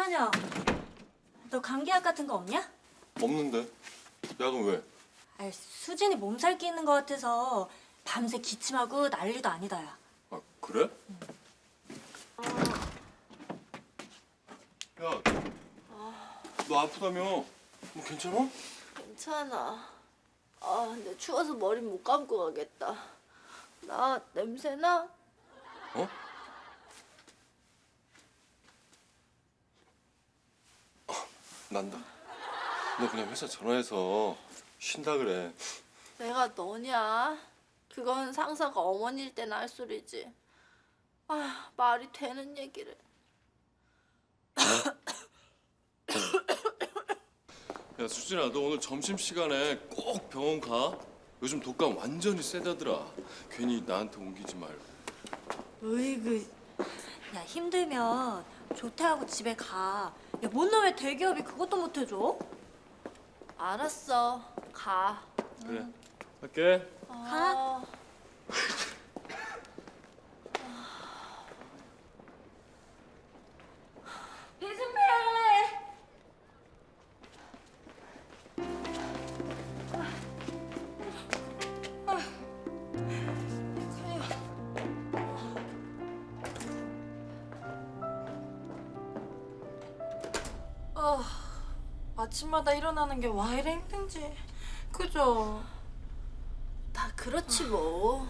호찬이야, 너 감기약 같은 거 없냐? 없는데. 약은 왜? 아, 수진이 몸살 끼는 거 같아서 밤새 기침하고 난리도 아니다, 야. 아 그래? 야, 너 아프다며? 뭐 괜찮아? 괜찮아. 아, 근데 추워서 머리 못 감고 가겠다. 나 냄새나? 어? 어, 난다. 너 그냥 회사 전화해서 쉰다 그래. 내가 너냐? 그건 상사가 어머니일 때나 할 소리지. 아, 말이 되는 얘기를. 야 수진아, 너 오늘 점심 시간에 꼭 병원 가. 요즘 독감 완전히 세다더라. 괜히 나한테 옮기지 말고. 으이그. 야, 힘들면 조퇴하고 집에 가. 야, 뭔 놈의 대기업이 그것도 못 해줘? 알았어. 가. 그래. 갈게. 가. 아침마다 일어나는 게 와 이래 힘든지. 그죠? 다 그렇지 뭐.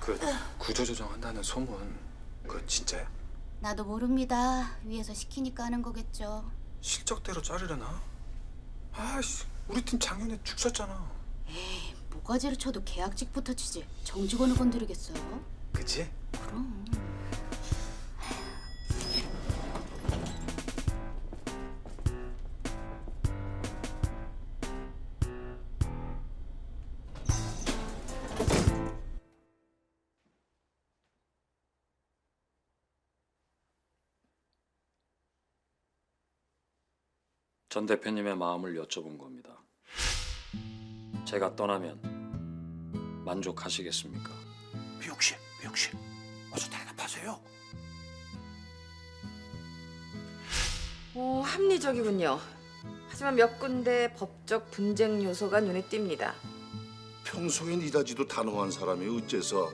그 구조조정한다는 소문 그 진짜야? 나도 모릅니다. 위에서 시키니까 하는 거겠죠. 실적대로 자르려나? 아씨 우리 팀 작년에 죽 썼잖아 모가지를 쳐도 계약직부터 치지. 정직원을 건드리겠어요? 그치? 그럼. 전 대표님의 마음을 여쭤본 겁니다. 제가 떠나면 만족하시겠습니까? 미욱 씨 어서 대답하세요 오, 합리적이군요. 하지만 몇 군데 법적 분쟁 요소가 눈에 띕니다. 평소엔 이다지도 단호한 사람이 어째서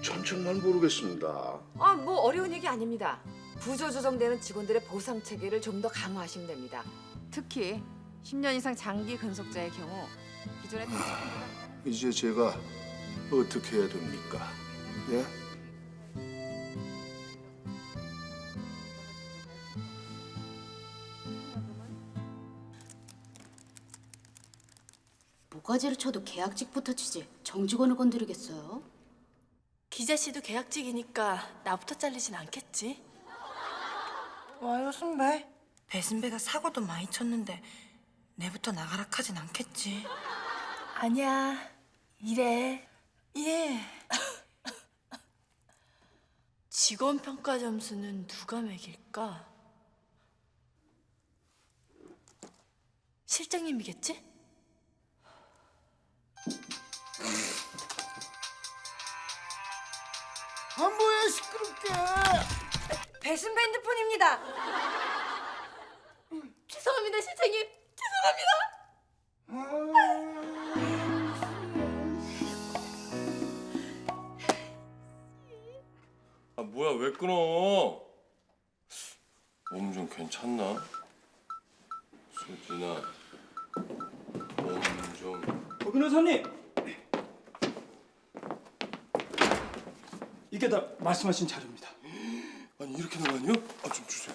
전 정말 모르겠습니다. 아, 뭐 어려운 얘기 아닙니다. 구조 조정되는 직원들의 보상 체계를 좀 더 강화하시면 됩니다. 특히 10년 이상 장기 근속자의 경우 기존의 대책보다 이제 제가 어떻게 해야 됩니까? 예? 모가지를 쳐도 계약직부터 치지. 정직원을 건드리겠어요? 기자 씨도 계약직이니까 나부터 잘리진 않겠지? 와요 선배. 배신배가 사고도 많이 쳤는데 내부터 나가라 하진 않겠지. 아니야. 이래. 예. 직원 평가 점수는 누가 매길까? 실장님이겠지? 아 뭐야 시끄럽게? 배신배 핸드폰입니다. 죄송합니다, 실장님. 죄송합니다. 아 뭐야 왜 끊어? 몸 좀 괜찮나? 수진아, 몸 좀. 어, 변호사님! 이게 다 말씀하신 자료입니다. 아니 이렇게 나가니요? 아좀 주세요.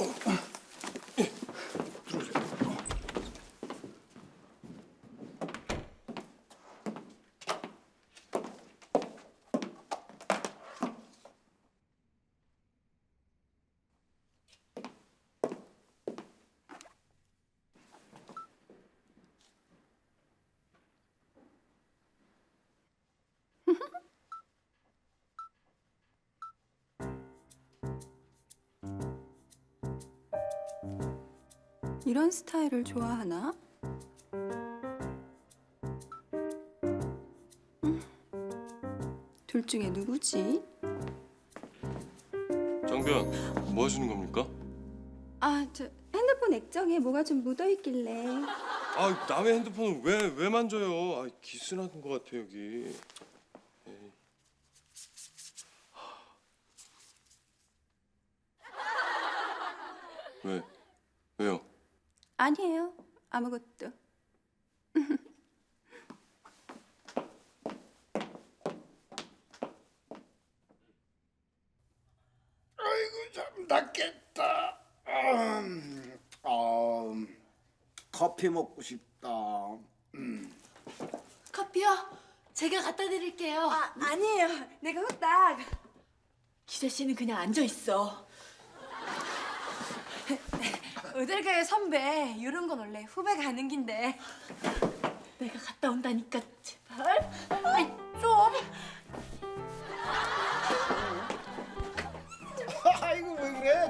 어. 이런 스타일을 좋아하나? 음. 둘 중에 누구지? 정변 뭐 하시는 겁니까? 아, 저 핸드폰 액정에 뭐가 좀 묻어 있길래. 아 남의 핸드폰을 왜 왜 만져요? 아 기스나는 것 같아 여기. 에이. 왜 왜요? 아니에요. 아무것도. 아이고 참 낫겠다. 음, 아, 커피 먹고 싶다. 커피요? 제가 갖다 드릴게요. 아 아니에요. 내가 후딱. 기재 씨는 그냥 앉아 있어. 의들가의 선배 이런 건 원래 후배가 하는 긴데. 내가 갔다 온다니까 제발.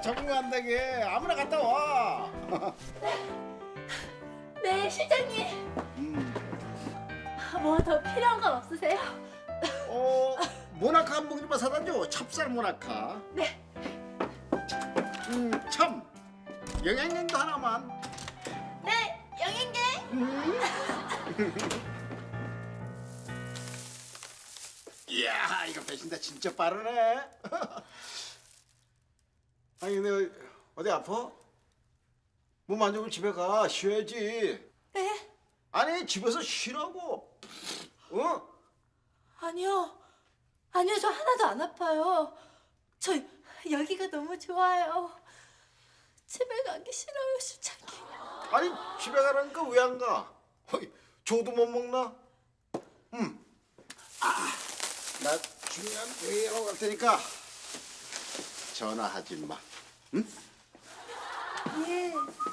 적응 안 되게 아무나 갔다 와. 네 실장님. 뭐 더 필요한 건 없으세요? 어, 모나카 한 봉지만 사다 줘. 찹쌀 모나카. 네. 음, 참. 영양갱도 하나만. 네 영양제. 이야, 이거 배신다 진짜 빠르네. 아니 근데 어디 아파? 몸 안 좋으면 집에 가 쉬어야지. 네? 아니 집에서 쉬라고. 어? 아니요. 아니요 저 하나도 안 아파요. 저 여기가 너무 좋아요. 집에 가기 싫어요 실장님. 아니 집에 가라니까 왜 안 가? 어이, 저도 못 먹나? 음. 아, 나 중요한 회의하러 갈 테니까 전화하지 마. 예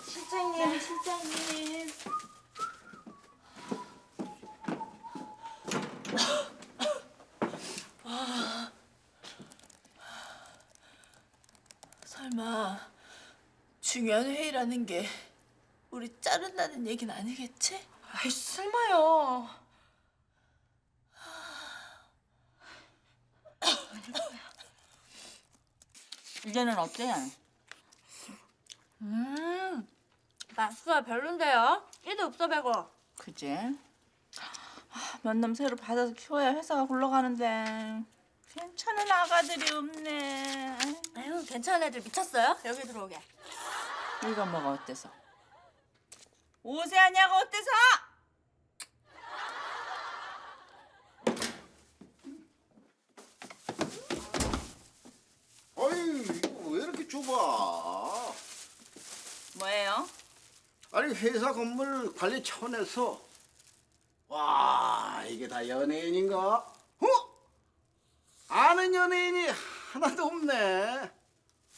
실장님. 네 실장님. 설마 중요한 회의라는 게 우리 자른다는 얘기는 아니겠지? 아이 설마요. 이제는 어때? 음 맛수가 별론데요. 이도 없어 배고. 그지? 면담 새로 받아서 키워야 회사가 굴러가는데 괜찮은 아가들이 없네. 아유 괜찮은 애들 미쳤어요? 여기 들어오게. 이거 뭐가 어때서? 오세아냐가 어때서? 어이 이거 왜 이렇게 좁아? 뭐예요? 아니 회사 건물 관리 차원에서 와 이게 다 연예인인가? 어? 아는 연예인이 하나도 없네.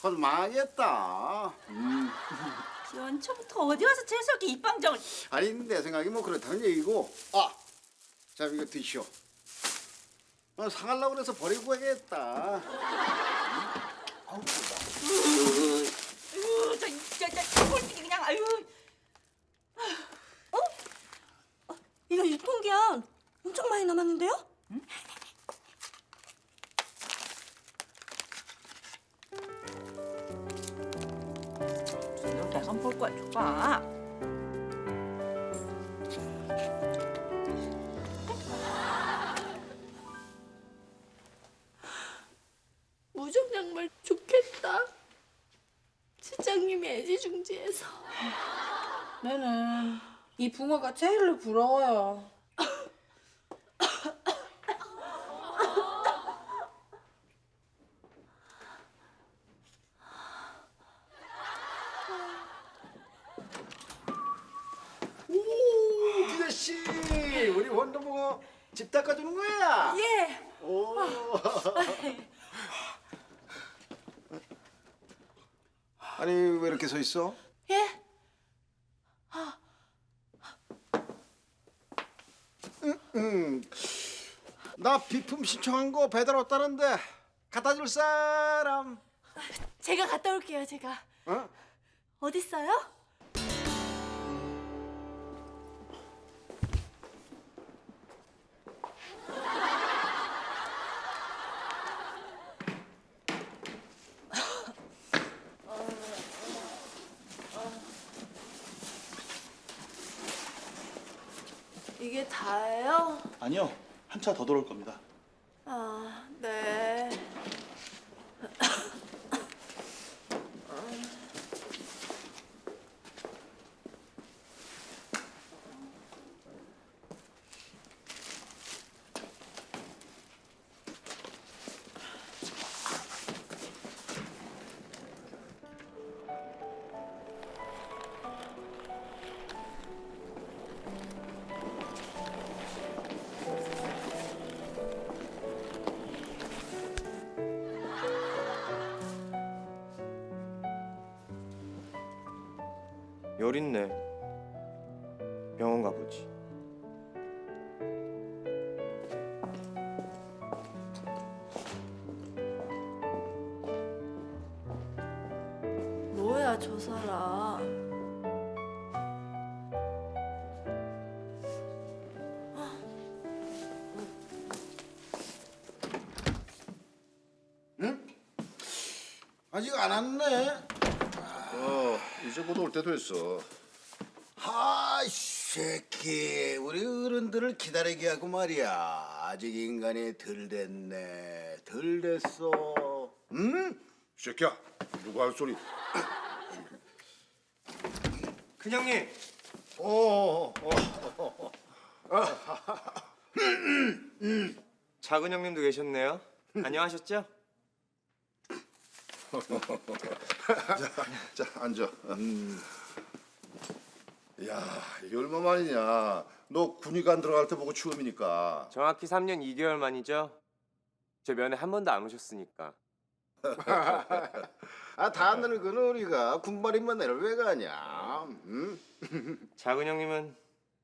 곧 망하겠다. 음. 연초부터 어디 가서 재수없게 입방정을 아니 내 생각이 뭐 그렇다는 얘기고 아, 자 이거 드시오. 어, 상하려고 그래서 버리고 가겠다. 아우 좁아. 아유 저저저 꼴찌 그냥 아유. 이거 유통기한 엄청 많이 남았는데요? 너 내가 볼 거야 줘봐. 무좀 양말 좋겠다. 실장님이 애지중지해서. 나는 이 붕어가 제일로 부러워요. 오, 기자 씨, 우리 원더보고 집 닦아주는 거야? 예. 오. 아니 왜 이렇게 서 있어? 예? 응. 나 비품 신청한 거 배달 왔다는데 갖다 줄 사람? 제가 갔다 올게요 제가. 어? 어딨어요? 이게 다예요? 아니요, 한 차 더 들어올 겁니다. 열 있네. 병원 가보지. 뭐야, 저 사람. 아직 안 왔네. 어, 이제 곧 올때 됐어. 아, 이 새끼. 우리 어른들을 기다리게 하고 말이야. 아직 인간이 덜 됐네. 덜 됐어. 응? 이 새끼야, 누가 할 소리? 큰형님, 어, 어, 어. 작은 형님도 계셨네요. 안녕하셨죠? 자, 앉아. 음. 야, 이게 얼마 만이냐? 너 군의관 안 들어갈 때 보고 처음이니까. 정확히 3년 2개월 만이죠. 제 면회 한 번도 안 오셨으니까. 아, 다 늙은 우리가 군발인만 내를 왜 가냐? 응? 작은 형님은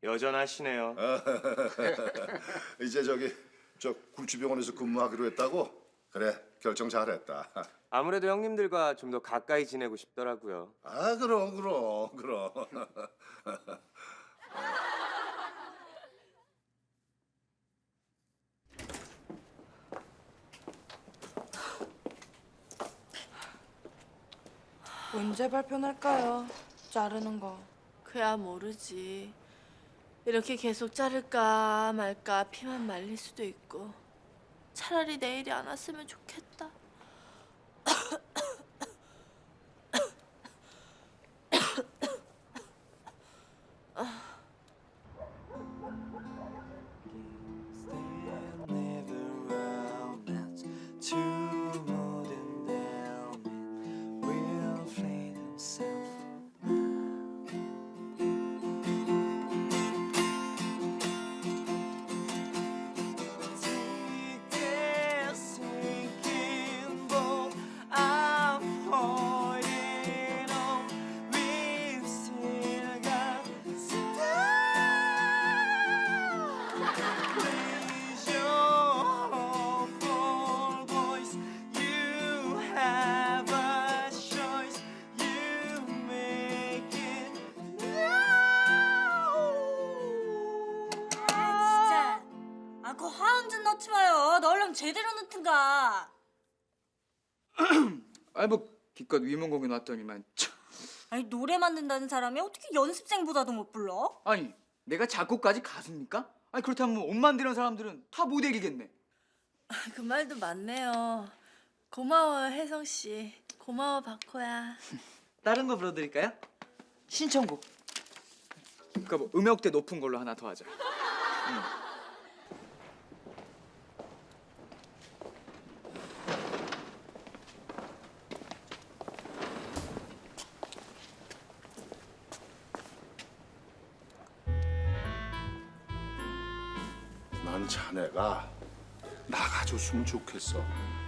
여전하시네요. 이제 저기 저 굴치병원에서 근무하기로 했다고? 그래, 결정 잘했다. 아무래도 형님들과 좀 더 가까이 지내고 싶더라고요. 아, 그럼, 그럼, 그럼. 언제 발표날까요? 자르는 거. 그야 모르지. 이렇게 계속 자를까 말까 피만 말릴 수도 있고. 차라리 내일이 안 왔으면 좋겠다. 아이 뭐 기껏 위문 공연 왔더니만 참. 아니 노래 만든다는 사람이 어떻게 연습생보다도 못 불러? 아니 내가 작곡까지 가수입니까? 아니 그렇다면 뭐옷 만드는 사람들은 다못 이기겠네 그 말도 맞네요. 고마워요 혜성 씨. 고마워 박호야. 다른 거 불러드릴까요? 신청곡 그니까 뭐 음역대 높은 걸로 하나 더 하자 난 자네가 나가줬으면 좋겠어.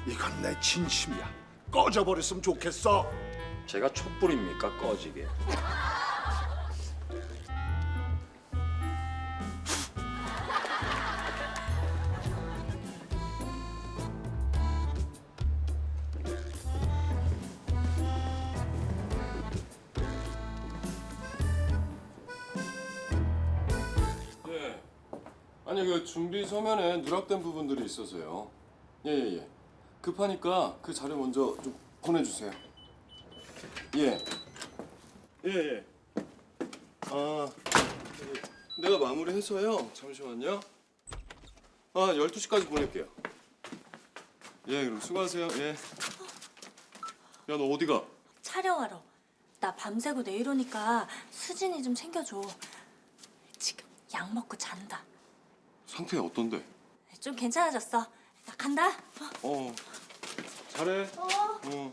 이건 내 진심이야. 꺼져버렸으면 좋겠어. 제가 촛불입니까 꺼지게? 아니 그 준비 서면에 누락된 부분들이 있어서요. 예예 예, 급하니까 그 자료 먼저 좀 보내주세요. 예. 예 예. 아 내가 마무리해서요. 잠시만요. 아, 12시까지 보낼게요. 예, 그럼 수고하세요. 예. 야, 너 어디가? 촬영하러. 나 밤새고 내일 오니까 수진이 좀 챙겨줘. 지금 약 먹고 잔다. 상태 어떤데? 좀 괜찮아졌어. 나 간다. 어. 잘해. 어.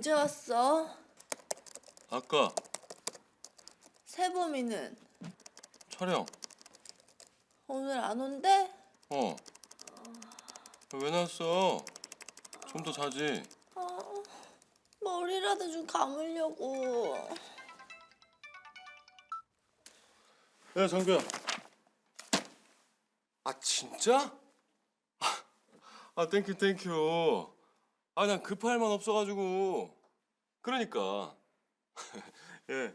언제 왔어? 아까 세범이는 촬영. 오늘 안 온대? 어. 왜 나왔어? 좀 더 자지. 아, 머리라도 좀 감으려고. 야, 장규야. 아, 진짜? 아, 아, 땡큐, 땡큐. 아, 난 급할 만 없어가지고. 그러니까. 예.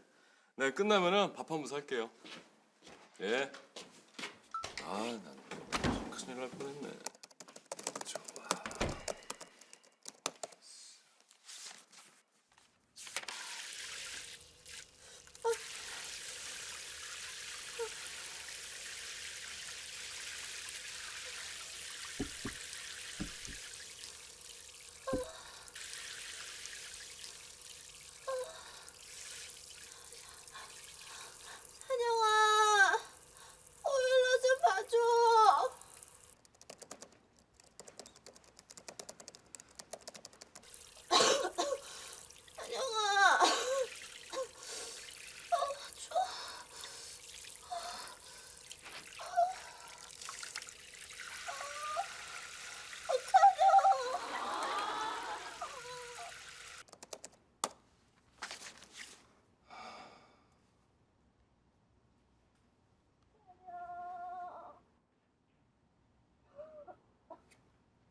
네, 끝나면은 밥 한 번 살게요. 예. 아, 난 큰일 날 뻔했네.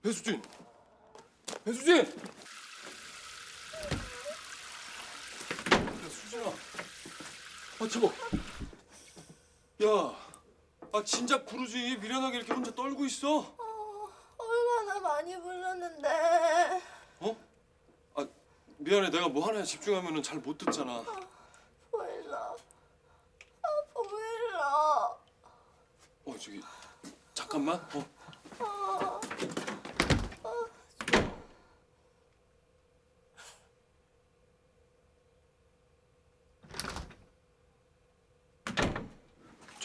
배수진! 배수진! 야, 수진아. 아, 제발. 야, 아, 진작 부르지. 미련하게 이렇게 혼자 떨고 있어? 얼마나 많이 불렀는데. 어? 아, 미안해. 내가 뭐 하나에 집중하면 잘 못 듣잖아. 보일러. 아, 보일러. 어, 저기, 잠깐만. 어. 아,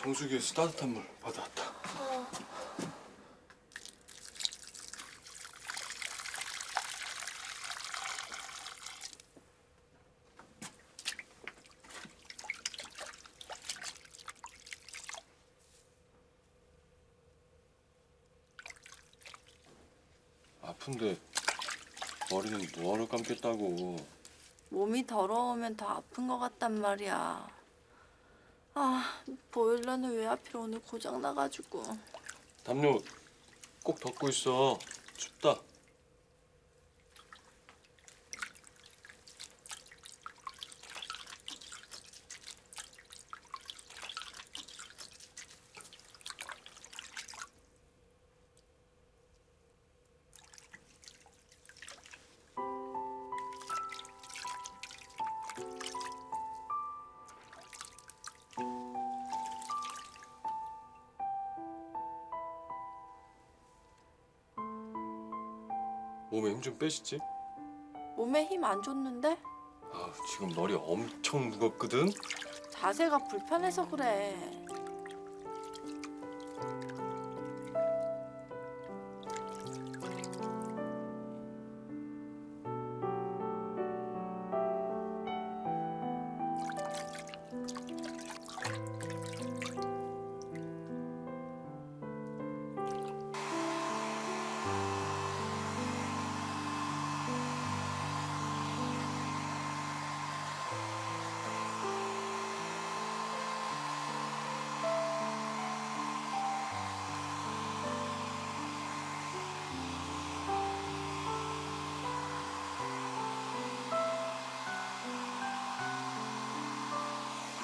정수기에서 따뜻한 물 받아왔다. 아픈데 머리는 뭐하러 감겠다고. 몸이 더러우면 더 아픈 것 같단 말이야. 아, 보일러는 왜 하필 오늘 고장 나가지고. 담요 꼭 덮고 있어. 춥다. 몸에 힘 좀 빼시지. 몸에 힘 안 줬는데? 아, 지금 머리 엄청 무겁거든. 자세가 불편해서 그래.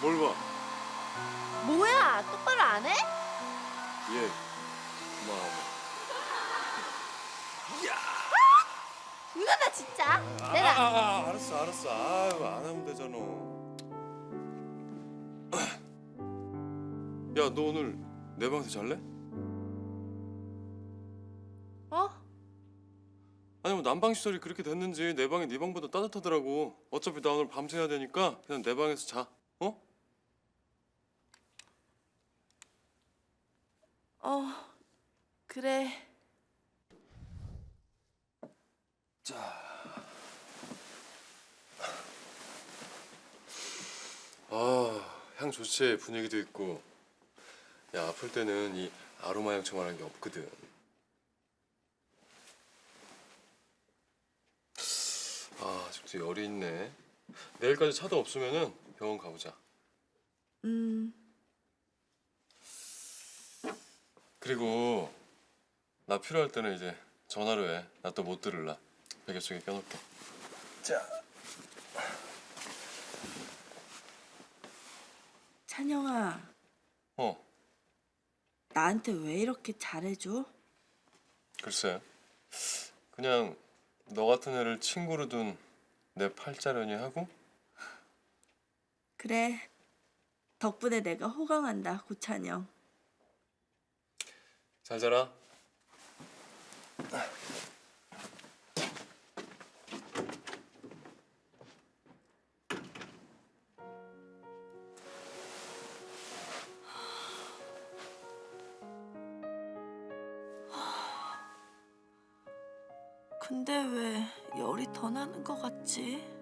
뭘 봐? 뭐야? 똑바로 안 해? 예. 고마워. 이거 나 진짜. 아, 내가 아, 아, 알았어, 알았어. 아유, 안 하면 되잖아. 야, 너 오늘 내 방에서 잘래? 어? 아니 뭐 난방 시설이 그렇게 됐는지 내 방이 네 방보다 따뜻하더라고. 어차피 나 오늘 밤새야 되니까 그냥 내 방에서 자. 어? 어. 그래. 아, 향 좋지. 분위기도 있고. 야, 아플 때는 이 아로마 향초만한 게 없거든. 아, 아직도 열이 있네. 내일까지 차도 없으면은 병원 가보자. 음. 그리고 나 필요할 때는 이제 전화로 해. 나 또 못 들을라. 베개 속에 껴놓을게. 자. 찬영아, 어, 나한테 왜 이렇게 잘해줘? 글쎄. 그냥 너 같은 애를 친구로 둔 내 팔자련이 하고 그래. 덕분에 내가 호강한다, 고찬영. 잘 자라. 근데 왜 열이 더 나는 것 같지?